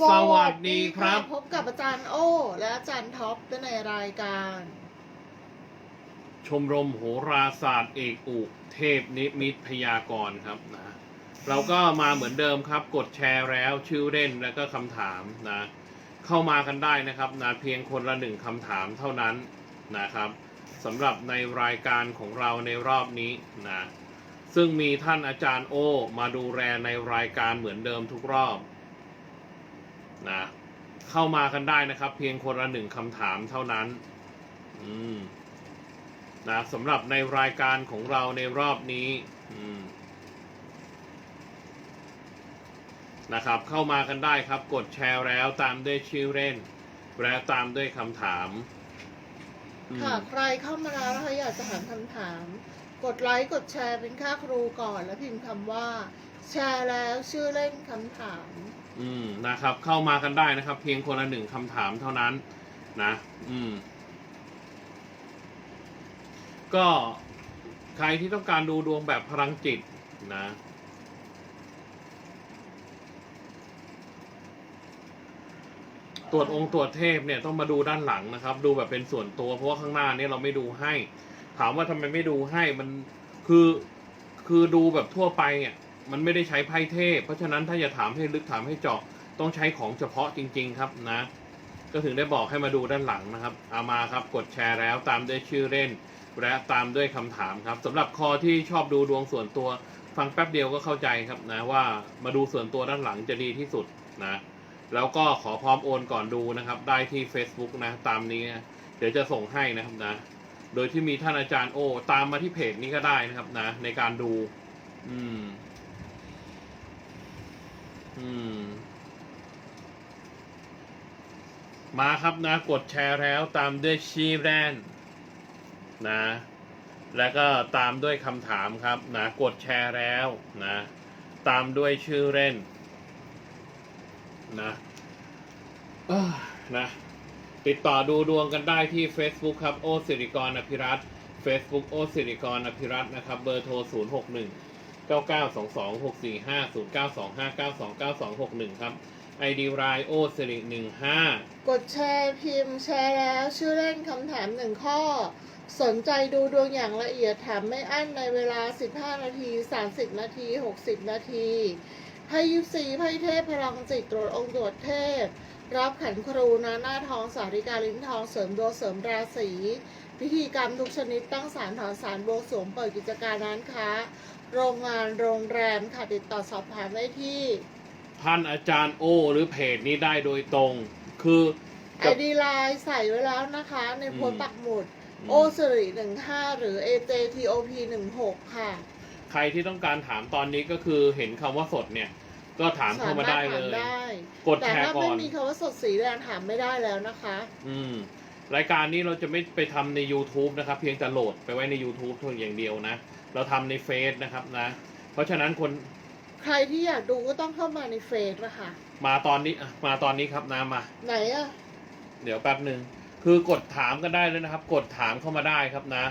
สวัสดีครับ พบกับอาจารย์โอ้และอาจารย์ท็อปในรายการ ชมรมโหราศาสตร์เอกอุเทพนิมิตพยากรณ์ครับนะเราก็มาเหมือนเดิมครับ กดแชร์แล้วชื่อเล่นแล้วก็คำถามนะ เข้ามากันได้นะครับนะเพียงคนละหนึ่งคำถามเท่านั้นนะครับสำหรับในรายการของเราในรอบนี้นะซึ่งมีท่านอาจารย์โอ มาดูแลในรายการเหมือนเดิมทุกรอบ นะเข้ามากันได้นะครับ เพียงคนละหนึ่งคำถามเท่านั้น อืมนะสำหรับในรายการของเราในรอบนี้ อืมนะครับ เข้ามากันได้ครับ กดแชร์แล้วตามด้วยชื่อเล่น และตามด้วยคำถามอืม ค่ะใครเข้ามาแล้วนะคะอยากจะถามคำถาม กดไลค์กดแชร์เป็นค่าครูก่อนแล้วพิมพ์คำว่า แชร์แล้วชื่อเล่นคำถาม อืมนะครับ เข้ามากันได้นะครับ เพียงคนละหนึ่งคำถามเท่านั้น นะ อืม ก็ใครที่ต้องการดูดวงแบบพลังจิตนะตรวจองค์ตรวจเทพเนี่ยต้องมาดูด้านหลังนะครับ ดูแบบเป็นส่วนตัว เพราะว่าข้างหน้าเนี่ยเราไม่ดูให้ ถามว่าทำไมไม่ดูให้มันคือคือดูแบบทั่วไปอะ มันไม่ได้ใช้ไพ่เทพ เพราะฉะนั้นถ้าจะถามให้ลึกถามให้เจาะต้องใช้ของเฉพาะจริง ๆ ครับนะ ก็ถึงได้บอกให้มาดูด้านหลังนะครับเอามาครับกดแชร์แล้วตามด้วยชื่อเล่น และตามด้วยคำถามครับสำหรับคอที่ชอบดูดวงส่วนตัว ฟังแป๊บเดียวก็เข้าใจครับนะว่ามาดูส่วนตัวด้านหลังจะดีที่สุดนะแล้วก็ขอพร้อมโอนก่อนดูนะครับ ได้ที่ Facebook นะตามนี้นะเดี๋ยวจะส่งให้นะครับนะ โดยที่มีท่านอาจารย์โอ ตามมาที่เพจนี้ก็ได้นะครับนะ ในการดู อืม มาครับนะ กดแชร์แล้วตามด้วยชีแรนนะ แล้วก็ตามด้วยคำถามครับนะกดแชร์แล้วนะ ตามด้วยชื่อเล่น นะนะติดต่อดูดวงกันได้ที่ Facebook ครับ โอสิริกรอภิรัต Facebook โอสิริกรอภิรัตนะครับ เบอร์โทร 0 6 1 9 9 2 2 6 4 5 0 9 2 5 9 2 9 2 6 1ครับ ID รายโอสิริ15 กดแชร์พิมพ์แชร์แล้ว ชื่อเล่นคำถามหนึ่งข้อ สนใจดูดวงอย่างละเอียดถามไม่อั้นในเวลา 15 นาที 30 นาที 60 นาทีไพ่ยิปซีไพ่เทพพลังจิตตรวจองค์ตรวจเทพ รับขันครูนาหน้าทองสาริกาลิ้นทองเสริมดวงเสริมราศีพิธีกรรมทุกชนิดตั้งสารถอนสารบวงสรวงเปิดกิจการร้านค้า โรงงานโรงแรมค่ะติดต่อสอบถามได้ที่ ท่านอาจารย์โอ หรือเพจนี้ได้โดยตรง คือไอดีไลน์ใส่ไว้แล้วนะคะ ในโพสต์ปักหมุดอืมโอสิริหนึ่งห้าหรือ AJTOP หนึ่งหกค่ะ ใครที่ต้องการถามตอนนี้ก็คือเห็นคำว่าสดเนี่ย ก็ถามเข้ามาได้เลสรถยถได้ กดแต่แชร์ถ้าก่ไม่อน มีคำว่าสดสีแดงถามไม่ได้แล้วนะคะ อืม รายการนี้เราจะไม่ไปทำใน YouTube นะครับ เพียงแต่โหลดไปไว้ใน YouTube เท่าอย่างเดียวนะ เราทำในเฟซนะครับนะ เพราะฉะนั้นคนใครที่อยากดูก็ต้องเข้ามาในเฟซนะคะมาตอนนี้อะมาตอนนี้ครับนะมา ไหนอะเดี๋ยวแป๊บหนึ่งคือกดถามกันได้เลยนะครับ กดถามเข้ามาได้ครับนะ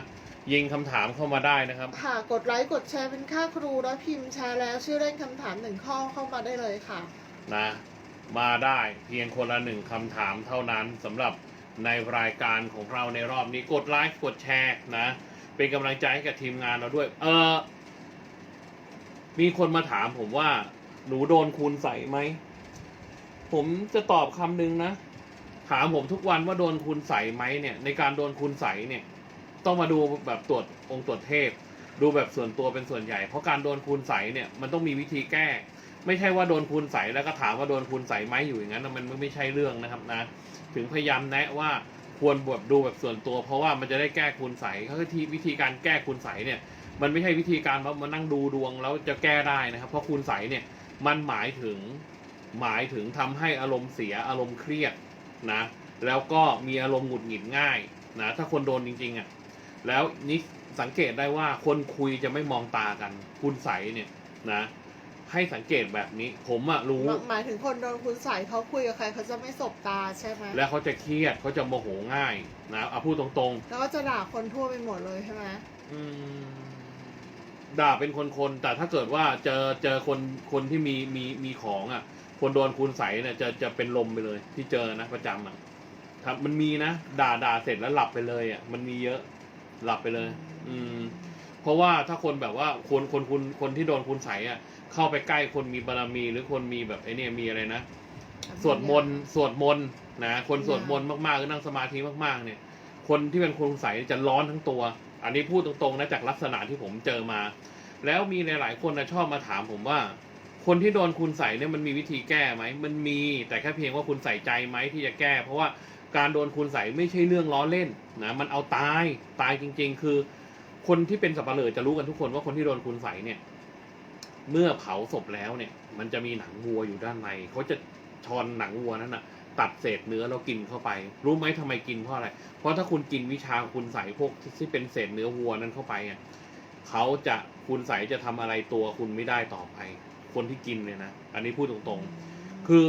ยิงคำถามเข้ามาได้นะครับ ค่ะกดไลค์กดแชร์เป็นค่าครูแล้วพิมพ์แชร์แล้วชื่อเล่นคำถามหนึ่งข้อเข้ามาได้เลยค่ะ นะ มาได้เพียงคนละหนึ่งคำถามเท่านั้นสำหรับ ในรายการของเราในรอบนี้กดไลค์กดแชร์นะ เป็นกำลังใจให้กับทีมงานเราด้วย เออมีคนมาถามผมว่า หนูโดนคูณใส่ไหม ผมจะตอบคำหนึ่งนะ ถามผมทุกวันว่าโดนคูณใส่ไหมเนี่ย ในการโดนคูณใส่เนี่ย ต้องมาดูแบบตรวจองค์ตรวจเทพ ดูแบบส่วนตัวเป็นส่วนใหญ่ เพราะการโดนคูณใส่เนี่ยมันต้องมีวิธีแก้ ไม่ใช่ว่าโดนคูณใส่แล้วก็ถามว่าโดนคูณใส่ไหมอยู่อย่างนั้นมันไม่ใช่เรื่องนะครับนะ ถึงพยายามแนะว่าควรบวดูแบบส่วนตัว เพราะว่ามันจะได้แก้คูณใส่ก็คือที่วิธีการแก้คูณใส่เนี่ย มันไม่ใช่วิธีการว่ามานั่งดูดวงแล้วจะแก้ได้นะครับ เพราะคูณใส่เนี่ยมันหมายถึงหมายถึงทำให้อารมณ์เสียอารมณ์เครียดนะแล้วก็มีอารมณ์หงุดหงิดง่ายนะถ้าคนโดนจริงๆอะแล้วนี่สังเกตได้ว่าคนคุยจะไม่มองตากันคูณใสเนี่ยนะ ให้สังเกตแบบนี้ ผมอะรู้ หมายถึงคนโดนคุณใส่เขาคุยกับใครเขาจะไม่สบตาใช่ไหมแล้วเขาจะเครียดเขาจะโมโหง่ายนะเอาพูดตรงแล้วก็จะด่าคนทั่วไปหมดเลยใช่ไหมๆอืมด่าเป็นคนๆแต่ถ้าเกิดว่าเจอเจอคนคนที่มีมีมีของอะคนโดนคุณใสยเนี่ยจะจะเป็นลมไปเลย ที่เจอนะประจำอะครับมันมีนะด่าด่าเสร็จแล้วหลับไปเลยอะมันมีเยอะหลับไปเลย อืม เพราะว่าถ้าคนแบบว่าคนคนคุณคนที่โดนคุณใสยอะ เข้าไปใกล้คนมีบารมี หรือคนมีแบบไอ้เนี่ยมีอะไรนะสวดมนต์สวดมนต์นะคนสวดมนต์มากๆหรือนั่งสมาธิมากๆ เนี่ย คนที่เป็นคุณใสยจะร้อนทั้งตัว อันนี้พูดตรงๆนะจากลักษณะที่ผมเจอมา แล้วมีหลายๆคนนะชอบมาถามผมว่า คนที่โดนคุณใสยเนี่ยมันมีวิธีแก้ไหมมันมีแต่แค่เพียงว่าคุณใส่ใจไหมที่จะแก้ เพราะว่าการโดนคุณใสยไม่ใช่เรื่องล้อเล่นนะมันเอาตายตายจริง ๆ คือ คนที่เป็นสับปะเลอจะรู้กันทุกคนว่าคนที่โดนคุณใสยเนี่ย เมื่อเผาศพแล้วเนี่ย มันจะมีหนังวัวอยู่ด้านในเขาจะชอนหนังวัวนั้นน่ะตัดเศษเนื้อแล้วกินเข้าไป รู้ไหมทำไมกินเพราะอะไร เพราะถ้าคุณกินวิชาคุณใสยพวกที่เป็นเศษเนื้อวัวนั้นเข้าไปอะเขาจะคุณใสยจะทำอะไรตัวคุณไม่ได้ต่อไป คนที่กินเนี่ยนะอันนี้พูดตรงๆ คือ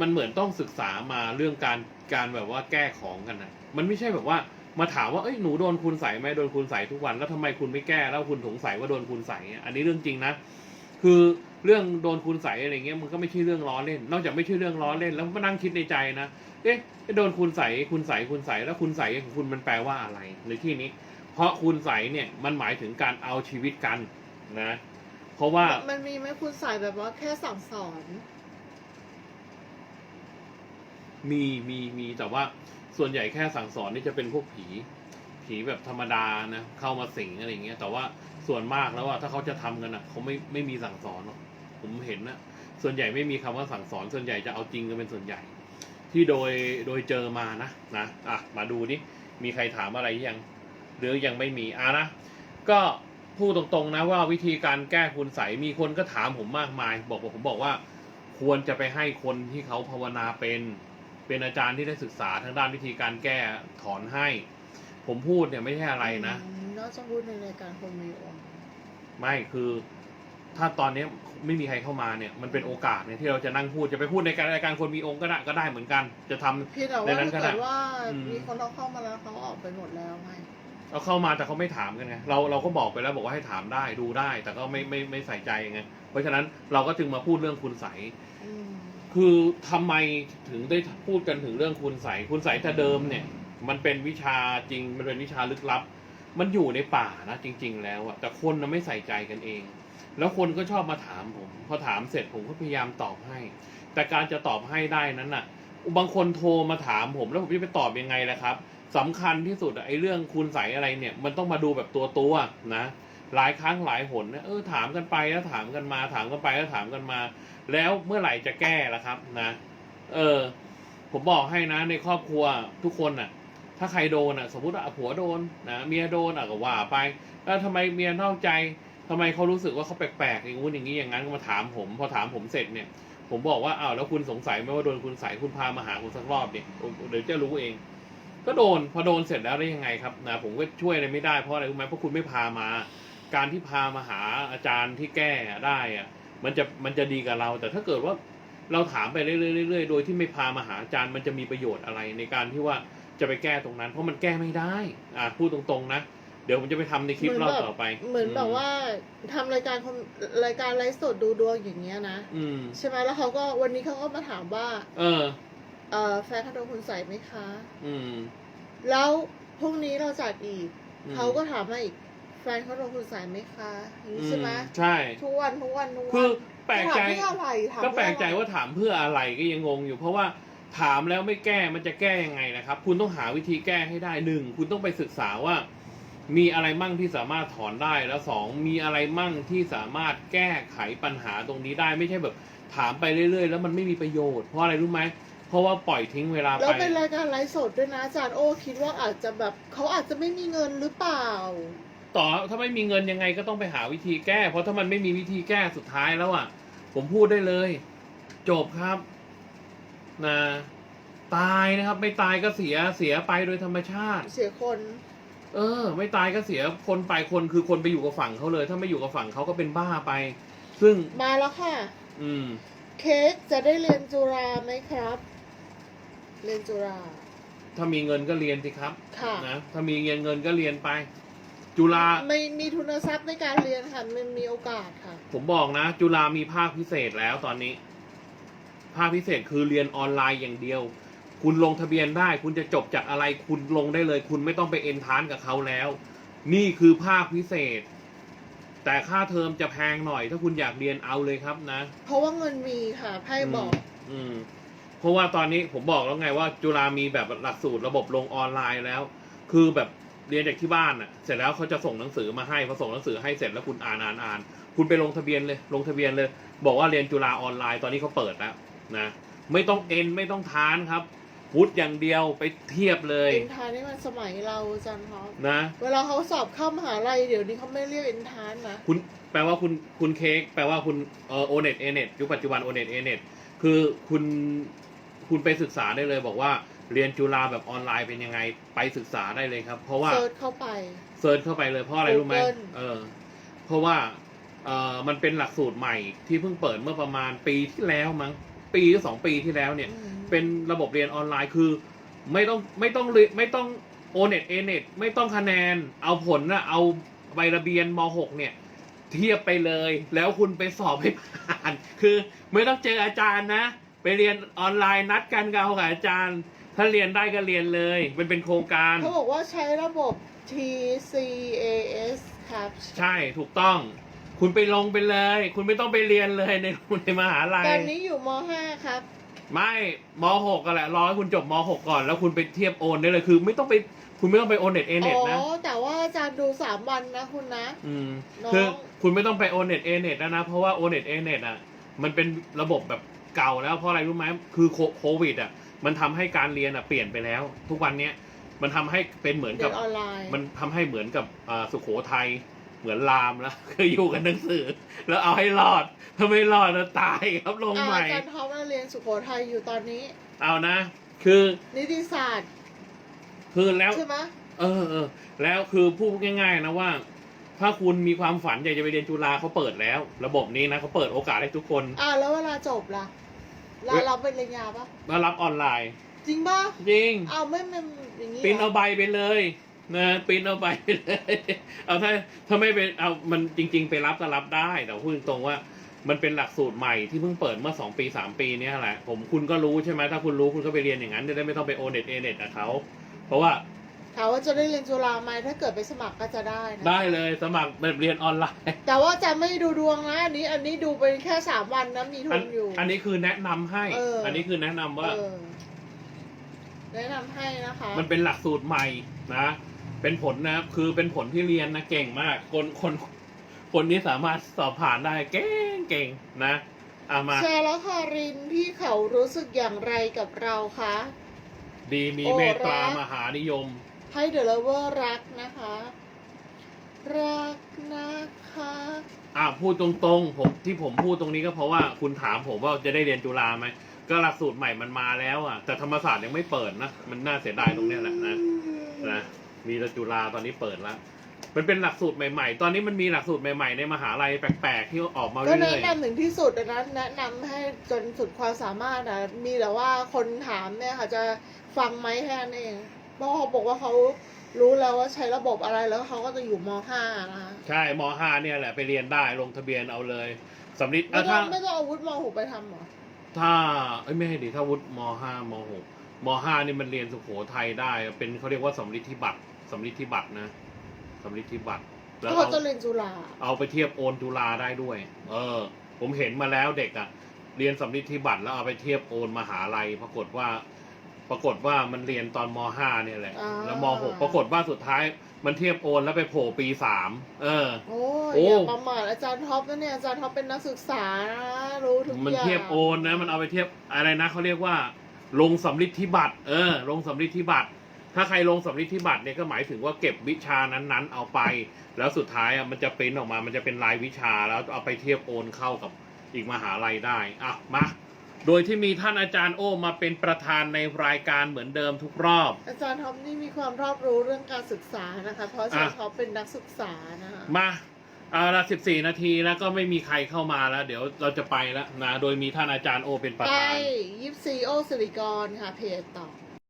มันเหมือนต้องศึกษามาเรื่องการการแบบว่าแก้ของกันนะมันไม่ใช่แบบว่ามาถามว่าเอ้ยหนูโดนคุณใส่ไหมโดนคุณใส่ทุกวัน แล้วทำไมคุณไม่แก้แล้วคุณสงสัยว่าโดนคุณใส่อันนี้เรื่องจริงนะ คือเรื่องโดนคุณใส่อะไรเงี้ยมันก็ไม่ใช่เรื่องล้อเล่น นอกจากไม่ใช่เรื่องล้อเล่น แล้วมานั่งคิดในใจนะเอ๊ะโดนคุณใส่คุณใส่คุณใส่แล้วคุณใส่ของคุณมันแปลว่าอะไรในที่นี้ เพราะคุณใส่เนี่ยมันหมายถึงการเอาชีวิตกันนะ เพราะว่ามันมีไหมคุณใส่แบบว่าแค่สั่งสอนมีมีมีแต่ว่าส่วนใหญ่แค่สั่งสอนนี่จะเป็นพวกผี ผีแบบธรรมดานะเข้ามาสิงอะไรเงี้ยแต่ว่าส่วนมากแล้วอะถ้าเขาจะทำกันอะเขาไม่ไม่มีสั่งสอนหรอกผมเห็นนะส่วนใหญ่ไม่มีคำว่าสั่งสอน ส่วนใหญ่จะเอาจริงกันเป็นส่วนใหญ่ ที่โดยโดยเจอมานะนะอะมาดูดิมีใครถามอะไรยังหรือยังไม่มีอะนะก็พูดตรงๆนะว่าวิธีการแก้คุณใสยมีคนก็ถามผมมากมาย บอกว่าผมบอกว่า ควรจะไปให้คนที่เขาภาวนาเป็น เป็นอาจารย์ที่ได้ศึกษาทางด้านวิธีการแก้ถอนให้ ผมพูดเนี่ยไม่ใช่อะไรนะอืมนอกจากพูดในรายการคนมีองค์ไม่คือถ้าตอนนี้ไม่มีใครเข้ามาเนี่ยมันเป็นโอกาสเนี่ยที่เราจะนั่งพูดจะไปพูดในการรายการคนมีองค์ก็ได้ก็ได้เหมือนกัน จะทำพี่แต่ในว่านั้นก็ถ้าได้เกิดว่าอืมมีคนเอาเข้ามาแล้วเขาออกไปหมดแล้วไงเอาเข้ามาแต่เขาไม่ถามกันไงเราเราก็บอกไปแล้วบอกว่าให้ถามได้ดูได้ แต่ก็ไม่ไม่ไม่ใส่ใจไงเพราะฉะนั้นเราก็จึงมาพูดเรื่องคุณใสยอืมคือทำไมถึงได้พูดกันถึงเรื่องคุณใสยคุณใสยแต่เดิมเนี่ย มันเป็นวิชาจริง มันเป็นวิชาลึกลับ มันอยู่ในป่านะจริง ๆ แล้วอะแต่คนนะไม่ใส่ใจกันเอง แล้วคนก็ชอบมาถามผม พอถามเสร็จผมก็พยายามตอบให้ แต่การจะตอบให้ได้นั้นน่ะ บางคนโทรมาถามผม แล้วผมจะไปตอบยังไงล่ะครับสำคัญที่สุดไอ้เรื่องคุณใสยอะไรเนี่ย มันต้องมาดูแบบตัวตัวนะหลายครั้งหลายหนนะเออถามกันไปแล้วถามกันมา ถามกันไปแล้วถามกันมา แล้วเมื่อไหร่จะแก้ล่ะครับนะ เออ ผมบอกให้นะในครอบครัวทุกคนน่ะ ถ้าใครโดนอะสมมติว่าผัวโดนนะเมียโดนอะก็ว่าไปแล้วทำไมเมียนอกใจทำไมเขารู้สึกว่าเขาแปลกๆอย่างงู้นอย่างนี้อย่างนั้นก็มาถามผม พอถามผมเสร็จเนี่ย ผมบอกว่าอ้าวแล้วคุณสงสัยไหมว่าโดนคุณใส่คุณพามาหาคุณสักรอบดิเดี๋ยวจะรู้เอง ก็โดนพอโดนเสร็จแล้วได้ยังไงครับนะผมก็ช่วยอะไรไม่ได้เพราะอะไรรู้ไหมเพราะคุณไม่พามา การที่พามาหาอาจารย์ที่แก้ได้อะมันจะมันจะดีกับเรา แต่ถ้าเกิดว่าเราถามไปเรื่อยๆโดยที่ไม่พามาหาอาจารย์มันจะมีประโยชน์อะไรในการที่ว่า จะไปแก้ตรงนั้น เพราะมันแก้ไม่ได้ อ่าพูดตรงๆนะ เดี๋ยวผมจะไปทำในคลิปรอบต่อไป เหมือนแบบว่าทำรายการคนรายการไลฟ์สดดูดวงอย่างเงี้ยนะอืมใช่ไหมแล้วเขาก็วันนี้เขาก็มาถามว่า เออ เออแฟนเขาโดนคุณใส่ไหมคะ อืม แล้วพรุ่งนี้เราจัดอีกอืมเขาก็ถามมาอีกแฟนเขาโดนคุณใส่ไหมคะอย่างนี้ใช่ไหมอืใช่ทุกวันทุกวันทุกวันคือแปลกใจถามเพื่ออะไรถามก็เพื่ออะไรแปลกใจว่าถามเพื่ออะไรก็ยังงงอยู่เพราะว่า ถามแล้วไม่แก้มันจะแก้ยังไงนะครับ คุณต้องหาวิธีแก้ให้ได้หนึ่งคุณต้องไปศึกษาว่า มีอะไรมั่งที่สามารถถอนได้แล้วสองมีอะไรมั่งที่สามารถแก้ไขปัญหาตรงนี้ได้ไม่ใช่แบบ ถามไปเรื่อยๆ แล้วมันไม่มีประโยชน์เพราะอะไรรู้ไหมเพราะว่าปล่อยทิ้งเวลาแล้วไปเป็นรายการไลฟ์สดด้วยนะอาจารย์โอ้คิดว่าอาจจะแบบเขาอาจจะไม่มีเงินหรือเปล่า ต่อถ้าไม่มีเงินยังไงก็ต้องไปหาวิธีแก้ เพราะถ้ามันไม่มีวิธีแก้สุดท้ายแล้วอะ ผมพูดได้เลย จบครับ นะตายนะครับ ไม่ตายก็เสียเสียไปโดยธรรมชาติ เสียคน เออ ไม่ตายก็เสียคนไปคนคือคนไปอยู่กับฝั่งเขาเลย ถ้าไม่อยู่กับฝั่งเขาก็เป็นบ้าไป ซึ่งมาแล้วค่ะ อืม เค้กจะได้เรียนจุฬาไหมครับ เรียนจุฬาถ้ามีเงินก็เรียนสิครับค่ะนะถ้ามีเงินเงินก็เรียนไป จุฬาไม่มีทุนทรัพย์ในการเรียนค่ะมันมีโอกาสค่ะ ผมบอกนะ จุฬามีภาคพิเศษแล้วตอนนี้ ภาคพิเศษคือเรียนออนไลน์อย่างเดียว คุณลงทะเบียนได้ คุณจะจบจากอะไรคุณลงได้เลย คุณไม่ต้องไปเอ็นทานกับเขาแล้ว นี่คือภาคพิเศษ แต่ค่าเทอมจะแพงหน่อย ถ้าคุณอยากเรียนเอาเลยครับนะ เพราะว่าเงินมีค่ะไพ่บอก อืมเพราะว่าตอนนี้ผมบอกแล้วไงว่า จุฬามีแบบหลักสูตรระบบลงออนไลน์แล้ว คือแบบเรียนจากที่บ้านอะ เสร็จแล้วเขาจะส่งหนังสือมาให้พอส่งหนังสือให้เสร็จแล้วคุณอ่านอ่านอ่านคุณไปลงทะเบียนเลย ลงทะเบียนเลย บอกว่าเรียนจุฬาออนไลน์ตอนนี้เขาเปิดแล้ว นะไม่ต้องเอ็นไม่ต้องทานครับวุฒิอย่างเดียวไปเทียบเลยเอ็นทานนี่มันสมัยเราอาจันท็อปนะ เวลาเขาสอบเข้ามหาลัยเดี๋ยวนี้เขาไม่เรียกเอ็นทานนะคุณแปลว่าคุณคุณเค้กแปลว่าคุณเออโอเน็ตเอเน็ตยุคปัจจุบันโอเน็ตเอเน็ตคือคุณคุณไปศึกษาได้เลยบอกว่าเรียนจุฬาแบบออนไลน์เป็นยังไงไปศึกษาได้เลยครับ เพราะว่าเซิร์ชเข้าไปเซิร์ชเข้าไปเลยเพราะอะไรรู้ไหม Google เออเพราะว่าเออมันเป็นหลักสูตรใหม่ที่เพิ่งเปิดเมื่อประมาณปีที่แล้วมั้ง ปีหรือสองปีที่แล้วเนี่ยอืมเป็นระบบเรียนออนไลน์คือ ไม่ต้องไม่ต้องเรียนไม่ต้องโอเน็ตเอเน็ตไม่ต้องคะแนน เอาผลนะเอาใบระเบียนม .6 เนี่ย เทียบไปเลย แล้วคุณไปสอบให้ผ่าน คือไม่ต้องเจออาจารย์นะ ไปเรียนออนไลน์นัดกันกับเอากับอาจารย์ ถ้าเรียนได้ก็เรียนเลย มันเป็นโครงการเขาบอกว่าใช้ระบบ TCAS ครับ ใช่ถูกต้อง คุณไปลงไปเลย คุณไม่ต้องไปเรียนเลยในในมหาลัย ตอนนี้อยู่ม .5 ครับ ไม่ม .6 ก็แหละรอให้คุณจบม .6 ก่อนแล้วคุณไปเทียบโอนได้เลยคือ ไม่ต้องไปคุณไม่ต้องไปโอนเน็ตเออ๋เน็ตนะอแต่ว่าอาจารย์ดูสามวันนะคุณนะ อืมน้องคือคุณไม่ต้องไปโอเน็ตเอเน็ตนะนะ เพราะว่าโอเน็ตเอเน็ตอะ มันเป็นระบบแบบเก่าแล้วเพราะอะไรรู้ไหมคือโคโควิดอะ มันทำให้การเรียนอะเปลี่ยนไปแล้ว ทุกวันเนี้ยมันทำให้เป็นเหมือนเรีกัยบนออนไลน์มันทำให้เหมือนกับอ่าสุโขทัย เหมือนรามแล้วคืออยู่กันหนังสือ แล้วเอาให้รอดถ้าไม่รอดจะตายครับลงอ่าใหม่อาจารย์ท็อปมาเรียนสุโขทัยอยู่ตอนนี้ เอานะ คือนิติศาสตร์ คือแล้วใช่ไหมเออเออแล้วคือพูดง่าย ๆ นะว่า ถ้าคุณมีความฝันอยากจะไปเรียนจุฬาเขาเปิดแล้ว ระบบนี้นะเขาเปิดโอกาสให้ทุกคน อ่าแล้วเวลาจบล่ะเราเราเป็นปริญญาปะมารับออนไลน์ จริงปะจริงอ้าวไม่ไม่อย่างนี้ปริ้นหรเอาใบไปเลย นะปริ้นเอาใบไปเลยเอาถ้าถ้าไม่เป็นเอามันจริง ๆ ไปรับก็รับได้แต่พูดตรงๆว่า มันเป็นหลักสูตรใหม่ที่เพิ่งเปิดเมื่อสองปีสามปีเนี้ยแหละ ผมคุณก็รู้ใช่ไหมถ้าคุณรู้คุณก็ไปเรียนอย่างนั้นจะได้ไม่ต้องไปโอเน็ตเอเน็ตกับเขาเพราะว่าถามว่าจะได้เรียนจุฬาไหมถ้าเกิดไปสมัครก็จะได้นะได้เลยสมัครแบบเรียนออนไลน์ แต่ว่าจะไม่ดูดวงนะอันนี้อันนี้ดูไปแค่สามวันนะมีทุอันนอยู่ อันนี้คือแนะนำให้เอออัอันนี้คือแนะนำว่าเออแนะนำให้นะคะ มันเป็นหลักสูตรใหม่นะ เป็นผลนะคือเป็นผลที่เรียนนะเก่งมาก คนคนคนนี้สามารถสอบผ่านได้เก่งเก่งนะเอามาแชร์แล้วค่ะรินพี่เขารู้สึกอย่างไรกับเราคะ ดีมีโอ้เมตตารัก มหานิยม ให้เดลเวอร์รักนะคะ รักนะคะ อะพูดตรงๆ ผมที่ผมพูดตรงนี้ก็เพราะว่าคุณถามผมว่าจะได้เรียนจุฬาไหมก็หลักสูตรใหม่มันมาแล้วอะ แต่ธรรมศาสตร์ยังไม่เปิดนะ มันน่าเสียดายตรงเนี้ยแหละนะนะ มีแต่จุฬาตอนนี้เปิดแล้ว มันเป็นหลักสูตรใหม่ ๆ ตอนนี้มันมีหลักสูตรใหม่ ๆ ในมหาลัยแปลกๆที่ออกมาก็เรื่แนะอยนำถึงที่สุดนะแนะนำให้จนสุดความสามารถนะมีแต่ว่าคนถามเนี่ยค่ะจะฟังไหมแค่นั้นเองเพราะเขาบอกว่าเขารู้แล้วว่าใช้ระบบอะไรแล้วเขาก็จะอยู่ม .5 นะคะๆ ใช่ม .5 เนี่ยแหละไปเรียนได้ลงทะเบียนเอาเลยสำลิดไม่อะต้อถ้า งไม่ต้องเอาวุฒิม .6 ไปทำเหรอถ้าเอ้ยไม่ให้ดิถ้าวุฒิมห้ามหกมห้านี่มันเรียนสุโขทัยได้ เป็นเขาเรียกว่าสำลิดที่บัตร สำลิดที่บัตรนะสำลิดที่บัตรแล้วก็เขาเอาจะเรียนจุฬาเอาไปเทียบโอนจุฬาได้ด้วย เออ ผมเห็นมาแล้วเด็กอะ่ะเรียนสำลิดที่บัตรแล้วเอาไปเทียบโอนมหาลัย ปรากฏว่า ปรากฏว่ามันเรียนตอนมห้าเนี่ยแหละ แล้วมหกปรากฏว่าสุดท้ายมันเทียบโอนแล้วไปโผล่ปีสามเออ โอ้ยโอ้ อย่าประมาทอาจารย์ท็อปนะเนี่ยอาจารย์ท็อปเป็นนักศึกษานะรู้ทุกอย่างมันเทียบโอนนะ มันเอาไปเทียบอะไรนะเขาเรียกว่า ลงสำลิดที่บัตรเออ ลงสำลิดที่บัตร ถ้าใครลงสำลิดที่บัตรเนี่ยก็หมายถึงว่าเก็บวิชานั้นๆ เอาไป แล้วสุดท้ายอะมันจะปริ้นออกมา มันจะเป็นรายวิชาแล้วเอาไปเทียบโอนเข้ากับอีกมหาลัยได้อะมา โดยที่มีท่านอาจารย์โอมาเป็นประธานในรายการเหมือนเดิมทุกรอบ อาจารย์ท็อปนี่มีความรอบรู้เรื่องการศึกษานะคะ เพราะอาจารย์อะท็อปเป็นนักศึกษานะคะมาเอาละสิบสี่นาทีแล้วก็ไม่มีใครเข้ามาแล้ว เดี๋ยวเราจะไปแล้วนะ โดยมีท่านอาจารย์โอเป็นประไปธาน ยิปซีโอสิริกรค่ะเพจต่อ